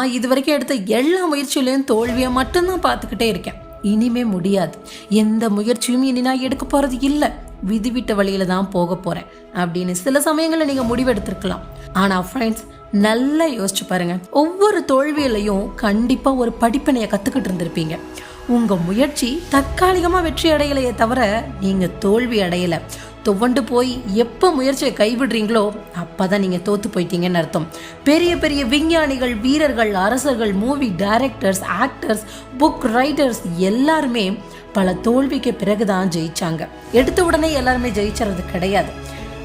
நான் இது வரைக்கும் எடுத்த எல்லா முயற்சியிலையும் தோல்வியை மட்டும்தான் பார்த்துக்கிட்டே இருக்கேன். இனிமே முடியாது. எந்த முயற்சியும் இனி நான் எடுக்க போறது இல்லை. விதிவிட்ட வழியில தான் போக போறேன் அப்படின்னு சில சமயங்களில் நீங்க முடிவெடுத்திருக்கலாம். ஆனா ஃப்ரெண்ட்ஸ் நல்லா யோசிச்சு பாருங்க. ஒவ்வொரு தோல்வியிலையும் கண்டிப்பா ஒரு படிப்பினையை கத்துக்கிட்டு இருந்திருப்பீங்க. உங்க முயற்சி தற்காலிகமா வெற்றி அடையலையே தவிர நீங்க தோல்வி அடையலை. துவண்டு போய் எப்போ முயற்சியை கைவிடுறீங்களோ அப்பதான் நீங்கள் தோற்று போயிட்டீங்கன்னு அர்த்தம். பெரிய பெரிய விஞ்ஞானிகள் வீரர்கள் அரசர்கள் movie directors actors book writers எல்லாருமே பல தோல்விக்கு பிறகுதான் ஜெயிச்சாங்க. எடுத்த உடனே எல்லாருமே ஜெயிச்சறது கிடையாது.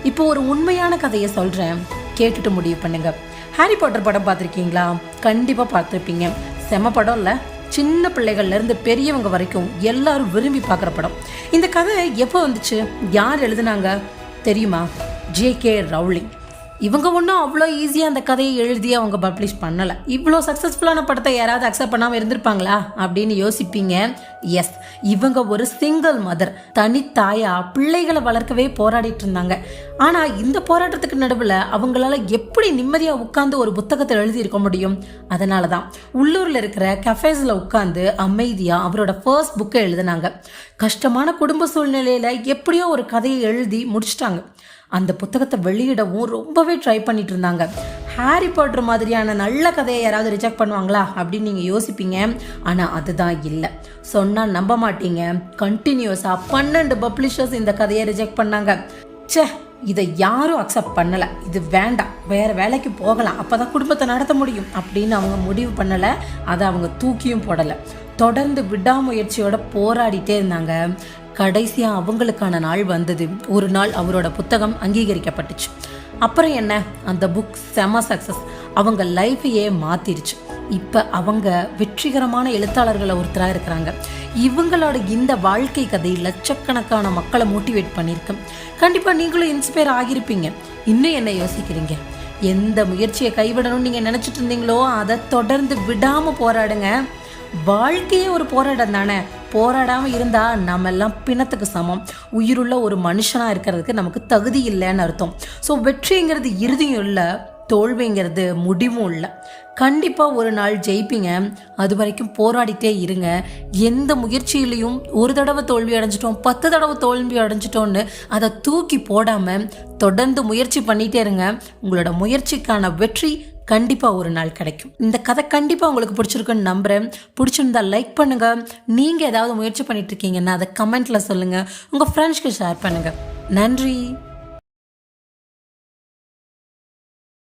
இப்போ ஒரு உண்மையான கதையை சொல்கிறேன் கேட்டுட்டு முடிவு பண்ணுங்க. ஹாரி பாட்டர் படம் பார்த்துருக்கீங்களா? கண்டிப்பாக பார்த்துருப்பீங்க. செம படம் இல்லை? சின்ன பிள்ளைகள்ல இருந்து பெரியவங்க வரைக்கும் எல்லாரும் விரும்பி பார்க்குற படம். இந்த கதை எப்போ வந்துச்சு? யார் எழுதுனாங்க? தெரியுமா? J K Rowling. இவங்க ஒன்றும் அவ்வளோ ஈஸியாக அந்த கதையை எழுதி அவங்க பப்ளிஷ் பண்ணலை. இவ்வளோ சக்ஸஸ்ஃபுல்லான படத்தை யாராவது அக்செப்ட் பண்ணாமல் இருந்திருப்பாங்களா? அப்படின்னு யோசிப்பீங்க. எஸ் இவங்க ஒரு சிங்கிள் மதர் தனித்தாயா பிள்ளைகளை வளர்க்கவே போராடிட்டு இருந்தாங்க. ஆனால் இந்த போராட்டத்துக்கு நடுவில் அவங்களால எப்படி நிம்மதியாக உட்காந்து ஒரு புத்தகத்தை எழுதி இருக்க முடியும்? அதனால தான் உள்ளூரில் இருக்கிற கஃபேஸில் உட்காந்து அமைதியாக அவரோட ஃபர்ஸ்ட் புக்கை எழுதினாங்க. கஷ்டமான குடும்ப சூழ்நிலையில் எப்படியோ ஒரு கதையை எழுதி முடிச்சிட்டாங்க. அந்த புத்தகத்தை வெளியிடவும் ரொம்பவே ட்ரை பண்ணிட்டு இருந்தாங்க ஹாரி பாட்டர் மாதிரியான நல்ல கதையை யாராவது ரிஜெக்ட் பண்ணுவாங்களா? அப்படின்னு நீங்கள் யோசிப்பீங்க. ஆனால் அதுதான் இல்லை. சொன்னால் நம்ப மாட்டீங்க. கண்டினியூஸாக பன்னெண்டு பப்ளிஷர்ஸ் இந்த கதையை ரிஜெக்ட் பண்ணாங்க. ச்சே இதை யாரும் அக்செப்ட் பண்ணலை. இது வேண்டாம். வேறு வேலைக்கு போகலாம். அப்போ தான் குடும்பத்தை நடத்த முடியும். அப்படின்னு அவங்க முடிவு பண்ணலை. அதை அவங்க தூக்கியும் போடலை. தொடர்ந்து விடாமுயற்சியோட போராடிட்டே இருந்தாங்க. கடைசியாக அவங்களுக்கான நாள் வந்தது. ஒரு நாள் அவரோட புத்தகம் அங்கீகரிக்கப்பட்டுச்சு. அப்புறம் என்ன? அந்த புக் செம சக்ஸஸ் அவங்க லைஃபையே மாத்திருச்சு. இப்போ அவங்க வெற்றிகரமான எழுத்தாளர்களை ஒருத்தராக இருக்கிறாங்க. இவங்களோட இந்த வாழ்க்கை கதை லட்சக்கணக்கான மக்களை மோட்டிவேட் பண்ணியிருக்கேன் கண்டிப்பாக நீங்களும் இன்ஸ்பயர் ஆகியிருப்பீங்க. இன்னும் என்ன யோசிக்கிறீங்க? எந்த முயற்சியை கைவிடணும்னு நீங்கள் நினச்சிட்டு இருந்தீங்களோ அதை தொடர்ந்து விடாமல் போராடுங்க. வாழ்க்கையே ஒரு போராட்டம் தானே? போராடாமல் இருந்தால் நம்ம எல்லாம் பிணத்துக்கு சமம். உயிருள்ள ஒரு மனுஷனாக இருக்கிறதுக்கு நமக்கு தகுதி இல்லைன்னு அர்த்தம். ஸோ வெற்றிங்கிறது இறுதியும் இல்லை தோல்விங்கிறது முடிவும் இல்லை. கண்டிப்பாக ஒரு நாள் ஜெயிப்பீங்க. அது வரைக்கும் போராடிட்டே இருங்க. எந்த முயற்சியிலையும் ஒரு தடவை தோல்வி அடைஞ்சிட்டோம் பத்து தடவை தோல்வி அடைஞ்சிட்டோன்னு அதை தூக்கி போடாமல் தொடர்ந்து முயற்சி பண்ணிகிட்டே இருங்க. உங்களோட முயற்சிக்கான வெற்றி கண்டிப்பாக ஒரு நாள் கிடைக்கும். இந்த கதை கண்டிப்பாக உங்களுக்கு பிடிச்சிருக்குன்னு நம்புகிறேன் பிடிச்சிருந்தா லைக் பண்ணுங்கள் நீங்கள் ஏதாவது முயற்சி பண்ணிட்டு இருக்கீங்கன்னா அதை கமெண்ட்டில் சொல்லுங்கள் உங்கள் ஃப்ரெண்ட்ஸ்க்கு ஷேர் பண்ணுங்கள் நன்றி.